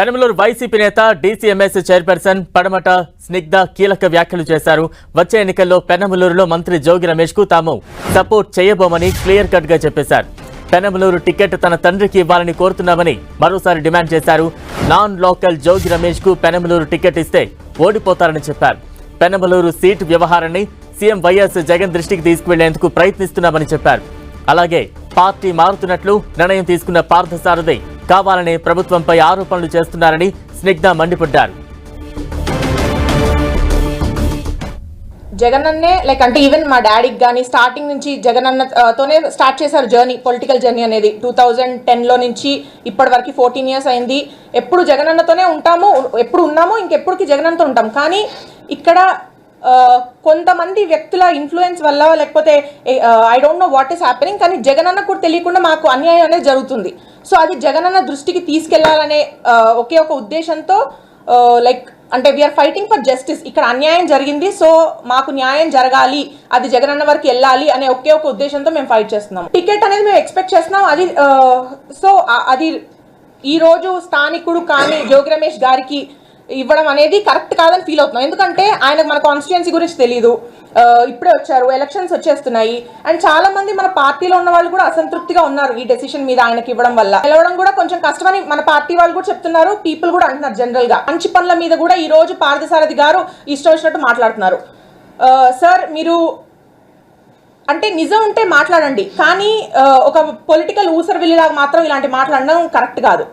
Penamaluru YCP నేత DCMS chairperson Padamata Snigdha కీలక వ్యాఖ్యలు చేశారు. వచ్చే ఎన్నికల్లో పెనమలూరులో మంత్రి జోగి రమేష్కు తాము సపోర్ట్ చేయబోమని క్లియర్ కట్గా చెప్పేశారు. పెనమలూరు టికెట్ తన తండ్రికి ఇవ్వాలని కోరుతున్నామని మరోసారి డిమాండ్ చేశారు. నాన్ లోకల్ జోగి రమేష్కు పెనమలూరు టికెట్ ఇస్తే ఓడిపోతారని చెప్పారు. పెనమలూరు సీటు వ్యవహారాన్ని సీఎం వైఎస్ జగన్ దృష్టికి తీసుకువెళ్ళేందుకు ప్రయత్నిస్తున్నామని చెప్పారు. అలాగే పార్టీ మారుతున్నట్లు నిర్ణయం తీసుకున్న పార్థసారథి కావాలనే ప్రభుత్వంపై ఆరోపణలు చేస్తున్నారని స్నిగ్ధ మండిపడ్డారు. జగనన్నే లైక్ అంటే ఈవెన్ మా డాడీకి కానీ స్టార్టింగ్ నుంచి జగనన్నతోనే స్టార్ట్ చేశారు జర్నీ పొలిటికల్ జర్నీ అనేది. టూ థౌజండ్ టెన్లో నుంచి ఇప్పటి వరకు ఫోర్టీన్ ఇయర్స్ అయింది. ఎప్పుడు జగనన్నతోనే ఉంటాము ఎప్పుడు ఉన్నాము ఇంకెప్పుడుకి జగనన్నతో ఉంటాం. కానీ ఇక్కడ కొంతమంది వ్యక్తుల ఇన్ఫ్లుయెన్స్ వల్ల లేకపోతే I don't know what is happening కానీ జగనన్న కూడా తెలియకుండా మాకు అన్యాయం అనేది జరుగుతుంది. సో అది జగనన్న దృష్టికి తీసుకెళ్ళాలనే ఒకే ఒక ఉద్దేశంతో లైక్ అంటే వీఆర్ ఫైటింగ్ ఫర్ జస్టిస్ ఇక్కడ అన్యాయం జరిగింది సో మాకు న్యాయం జరగాలి అది జగనన్న వరకు వెళ్ళాలి అనే ఒకే ఒక ఉద్దేశంతో మేము ఫైట్ చేస్తున్నాం. టికెట్ అనేది మేము ఎక్స్పెక్ట్ చేస్తున్నాం అది సో అది ఈరోజు స్థానికుడు కానీ జోగి రమేష్ గారికి ఇవ్వడం అనేది కరెక్ట్ కాదని ఫీల్ అవుతున్నాం. ఎందుకంటే ఆయనకు మన కాన్స్టిట్యున్సీ గురించి తెలియదు ఇప్పుడే వచ్చారు ఎలక్షన్స్ వచ్చేస్తున్నాయి. అండ్ చాలా మంది మన పార్టీలో ఉన్న వాళ్ళు కూడా అసంతృప్తిగా ఉన్నారు ఈ డెసిషన్ మీద ఆయనకి ఇవ్వడం వల్ల. గెలవడం కూడా కొంచెం కష్టమని మన పార్టీ వాళ్ళు కూడా చెప్తున్నారు పీపుల్ కూడా అంటున్నారు జనరల్గా. మంచి పనుల మీద కూడా ఈ రోజు పార్థసారథి గారు ఇష్టం వచ్చినట్టు మాట్లాడుతున్నారు. సార్ మీరు అంటే నిజం ఉంటే మాట్లాడండి. కానీ ఒక పొలిటికల్ ఊసర్ వెళ్ళేలాగా మాత్రం ఇలాంటి మాట్లాడడం కరెక్ట్ కాదు.